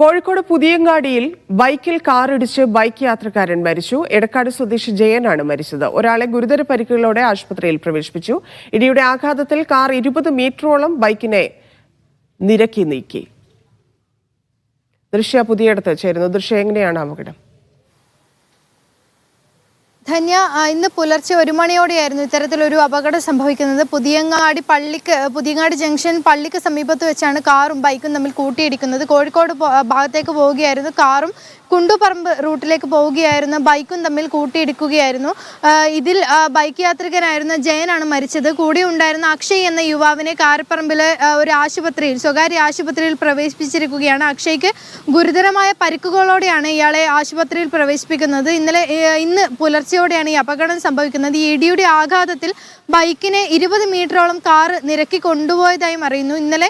കോഴിക്കോട് പുതിയങ്ങാടിയിൽ ബൈക്കിൽ കാറിടിച്ച് ബൈക്ക് യാത്രക്കാരൻ മരിച്ചു. എടക്കാട് സ്വദേശി ജയനാണ് മരിച്ചത്. ഒരാളെ ഗുരുതര പരിക്കുകളോടെ ആശുപത്രിയിൽ പ്രവേശിപ്പിച്ചു. ഇടിയുടെ ആഘാതത്തിൽ കാർ ഇരുപത് മീറ്ററോളം ബൈക്കിനെ നിരക്കി നീക്കി. ദൃശ്യ പുതിയടത്ത് ചേരുന്നു. ദൃശ്യ എങ്ങനെയാണ് അപകടം? ധന്യ ഇന്ന് പുലർച്ചെ ഒരു മണിയോടെയായിരുന്നു ഇത്തരത്തിലൊരു അപകടം സംഭവിക്കുന്നത്. പുതിയങ്ങാടി പള്ളിക്ക് പുതിയങ്ങാടി ജംഗ്ഷൻ പള്ളിക്ക് സമീപത്ത് വെച്ചാണ് കാറും ബൈക്കും തമ്മിൽ കൂട്ടിയിടിക്കുന്നത്. കോഴിക്കോട് ഭാഗത്തേക്ക് പോവുകയായിരുന്നു. കാറും കുണ്ടുപറമ്പ് റൂട്ടിലേക്ക് പോവുകയായിരുന്നു. ബൈക്കും തമ്മിൽ കൂട്ടിയിടിക്കുകയായിരുന്നു. ഇതിൽ ബൈക്ക് യാത്രികനായിരുന്ന ജയനാണ് മരിച്ചത്. കൂടെ ഉണ്ടായിരുന്ന അക്ഷയ് എന്ന യുവാവിനെ കാരപ്പറമ്പിലെ ഒരു ആശുപത്രിയിൽ സ്വകാര്യ ആശുപത്രിയിൽ പ്രവേശിപ്പിച്ചിരിക്കുകയാണ്. അക്ഷയ്ക്ക് ഗുരുതരമായ പരിക്കുകളോടെയാണ് ഇയാളെ ആശുപത്രിയിൽ പ്രവേശിപ്പിക്കുന്നത്. ഇന്നലെ ഇന്ന് ഇന്ന് പുലർച്ചെയോടെയാണ് ഈ അപകടം സംഭവിക്കുന്നത്. ഈ ഇടിയുടെ ആഘാതത്തിൽ ബൈക്കിനെ ഇരുപത് മീറ്ററോളം കാർ നിരക്കി കൊണ്ടുപോയതായും അറിയുന്നു. ഇന്നലെ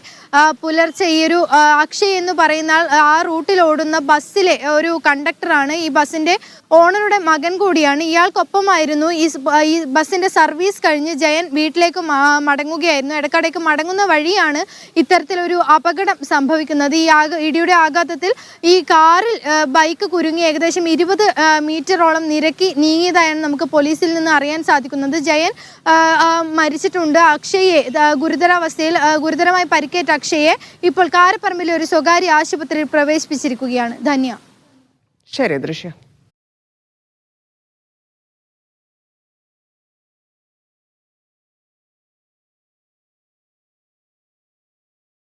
പുലർച്ചെ ഈ ഒരു അക്ഷയ് എന്ന് പറയുന്ന ആ റൂട്ടിൽ ഓടുന്ന ബസ്സിലെ ഒരു കണ്ടക്ടറാണ് ഈ ബസ്സിന്റെ ഓണറുടെ മകൻ കൂടിയാണ്. ഇയാൾക്കൊപ്പമായിരുന്നു ഈ ഈ ബസ്സിന്റെ സർവീസ് കഴിഞ്ഞ് ജയൻ വീട്ടിലേക്ക് മടങ്ങുകയായിരുന്നു. ഇടക്കടയ്ക്ക് മടങ്ങുന്ന വഴിയാണ് ഇത്തരത്തിലൊരു അപകടം സംഭവിക്കുന്നത്. ഈ ആഘ ഇടിയുടെ ആഘാതത്തിൽ ഈ കാറിൽ ബൈക്ക് കുരുങ്ങി ഏകദേശം ഇരുപത് മീറ്ററോളം നിരക്കി നീങ്ങിയതായാണ് നമുക്ക് പോലീസിൽ നിന്ന് അറിയാൻ സാധിക്കുന്നത് ജയൻ മരിച്ചിട്ടുണ്ട്. അക്ഷയെ ഗുരുതരാവസ്ഥയിൽ ഗുരുതരമായി പരിക്കേറ്റ അക്ഷയെ ഇപ്പോൾ കാരപ്പറമ്പിലെ ഒരു സ്വകാര്യ ആശുപത്രിയിൽ പ്രവേശിപ്പിച്ചിരിക്കുകയാണ്. ധന്യ. ശരി ദൃശ്യ.